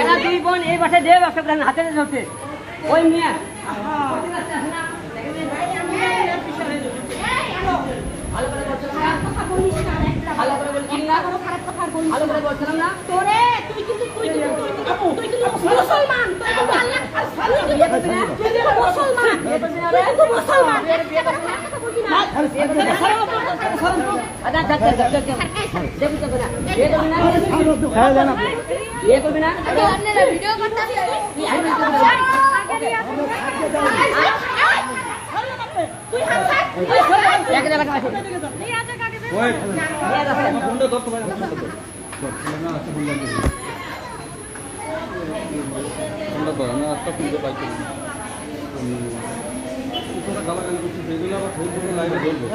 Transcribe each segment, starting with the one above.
এরা দুই বোন এই বাসায় দিয়ে ব্যবসা হাতে ধরতে ওই নিয়ে ভালো করে বলছিলাম না ভালো করে বলছিলাম না তোরে তুই কিন্তু তুই কিন্তু তুই কিন্তু মুসলমান তুই কিন্তু আল্লাহ তুই কিন্তু মুসলমান তুই কিন্তু মুসলমান কথা বলবি আচ্ছা আচ্ছা আচ্ছা আচ্ছা ভিডিও করতেছেন তুই হাত ছাড় এক জায়গা আছে এই আছে কাকে দে ওই এক আছে আমার ফোনটা ধর তোমার ফোনটা ধর না ফোনটা ধর ফোনটা ধর আমি আজটা ফোনটা পাইছি না কোথাও গালাগালি করছি সেগুলো আবার ফেসবুকে লাইভে ধরবো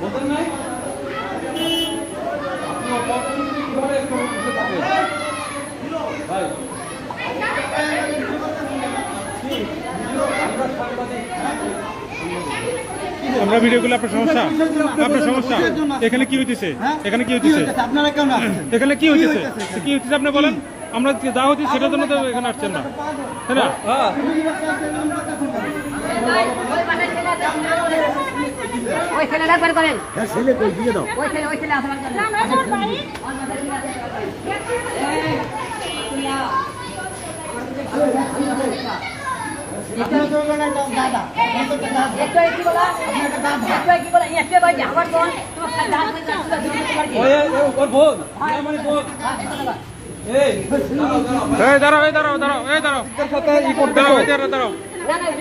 বোঝেন নাই আপনি অপরচুনিটি কীভাবে একটু বসে থাকেন ভাই আমরা সাংবাদিক আমরা ভিডিও করলে আপনার সমস্যা? আপনার সমস্যা? এখানে কি হইতেছে? এখানে কি হইতেছে? এখানে কি হইতেছে? কি হইতেছে আপনি বলেন? আমরা যা হচ্ছে সেটার জন্য তো এখানে আসছেন না। তাই না? হ্যাঁ। ওই ছেলেটা একবার করেন ছেলে কই দিয়ে দাও ওই ছেলে ওই ছেলে আসবার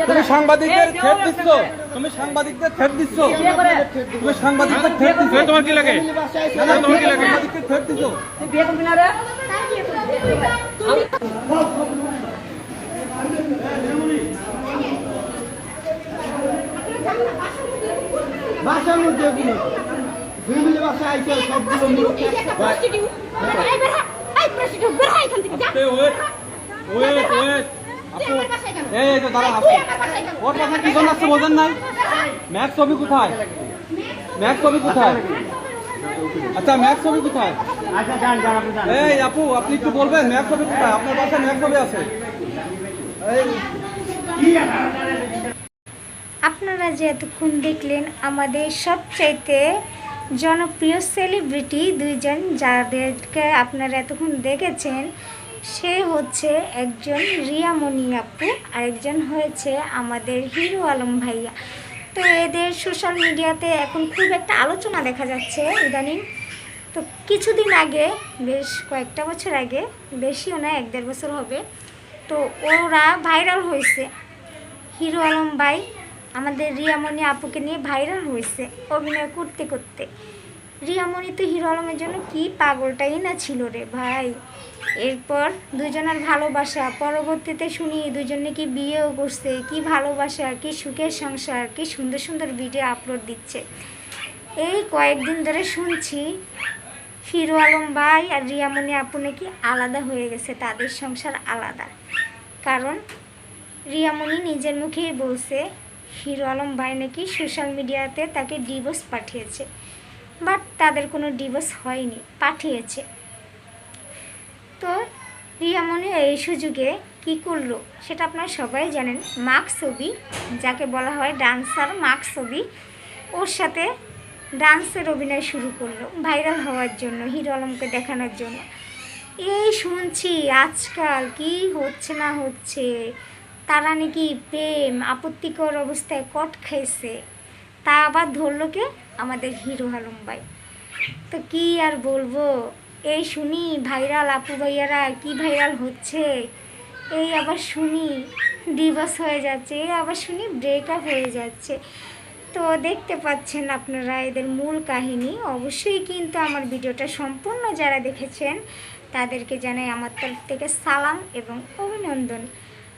তুমি সাংবাদিকদের থ্রেট দিচ্ছ? তুমি সাংবাদিকদের থ্রেট দিচ্ছ? তুমি সাংবাদিকদের থ্রেট দিচ্ছ? তোমার কি লাগে? না, না, তোমার কি লাগে? সাংবাদিকদের থ্রেট দিচ্ছ তুই বিয়ে করবি না রে বাসার মধ্যে এগুলো। ফ্যামিলি বাসায় আইছে সবগুলো এই তো দাঁড়া কেন ওর কথা কি জন্য আসছে বোঝেন নাই? ম্যাক্স ছবি কোথায়? ম্যাক্স ছবি কোথায়? আচ্ছা ম্যাক্স ছবি কোথায়? এই আপু আপনি একটু বলবেন ম্যাক্স ছবি কোথায়? আপনার বাসায় ম্যাক্স ছবি আছে। এই আপনারা যে এতক্ষণ দেখলেন, আমাদের সবচাইতে জনপ্রিয় সেলিব্রিটি দুইজন যাদেরকে আপনারা এতক্ষণ দেখেছেন, সে হচ্ছে একজন রিয়ামণি আপু, আরেকজন হয়েছে আমাদের হিরো আলম ভাইয়া। তো এদের সোশ্যাল মিডিয়াতে এখন খুব একটা আলোচনা দেখা যাচ্ছে ইদানিং। তো কিছুদিন আগে, বেশ কয়েকটা বছর আগে, বেশিও না, এক দেড় বছর হবে, তো ওরা ভাইরাল হয়েছে। হিরো আলম ভাই আমাদের রিয়ামণি আপুকে নিয়ে ভাইরাল হয়েছে অভিনয় করতে করতে। রিয়ামণি তো হিরো আলমের জন্য কি পাগলটাই না ছিল রে ভাই। এরপর দুজনের ভালোবাসা পরবর্তীতে শুনি দুজনে কি বিয়েও করছে, কি ভালোবাসা, কি সুখের সংসার, কি সুন্দর সুন্দর ভিডিও আপলোড দিচ্ছে। এই কয়েকদিন ধরে শুনছি হিরো আলম ভাই আর রিয়ামণি আপু নাকি আলাদা হয়ে গেছে, তাদের সংসার আলাদা। কারণ রিয়ামণি নিজের মুখেই বলছে হিরো আলম ভাই নাকি সোশ্যাল মিডিয়াতে তাকে ডিভোর্স পাঠিয়েছে, বাট তাদের কোনো ডিভোর্স হয়নি, পাঠিয়েছে। তো রিয়ামণি এই সুযোগে কি করল সেটা আপনারা সবাই জানেন। মাক ছবি, যাকে বলা হয় ডান্সার মাক ছবি, ওর সাথে ডান্সের অভিনয় শুরু করল, ভাইরাল হওয়ার জন্য, হিরো আলমকে দেখানোর জন্য। এই শুনছি আজকাল কি হচ্ছে না হচ্ছে তারা নাকি প্রেম, আপত্তিকর অবস্থায় কট খাইছে। তা আবার ধরলো কে? আমাদের হিরো আলম ভাই। তো কি আর বলব? এই শুনি ভাইরাল আপু ভাইয়ারা, কি ভাইরাল হচ্ছে? এই আবার শুনি ডিভোর্স হয়ে যাচ্ছে, এই আবার শুনি ব্রেকআপ হয়ে যাচ্ছে। তো দেখতে পাচ্ছেন আপনারা এদের মূল কাহিনী। অবশ্যই কিন্তু আমার ভিডিওটা সম্পূর্ণ যারা দেখেছেন, তাদেরকে জানাই আমার তরফ থেকে সালাম এবং অভিনন্দন।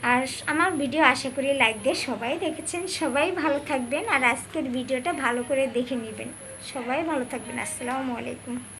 আর আমার ভিডিও আশা করি লাইক দিয়ে সবাই দেখেছেন। সবাই ভালো থাকবেন আর আজকের ভিডিওটা ভালো করে দেখে নেবেন। সবাই ভালো থাকবেন। আসসালামু আলাইকুম।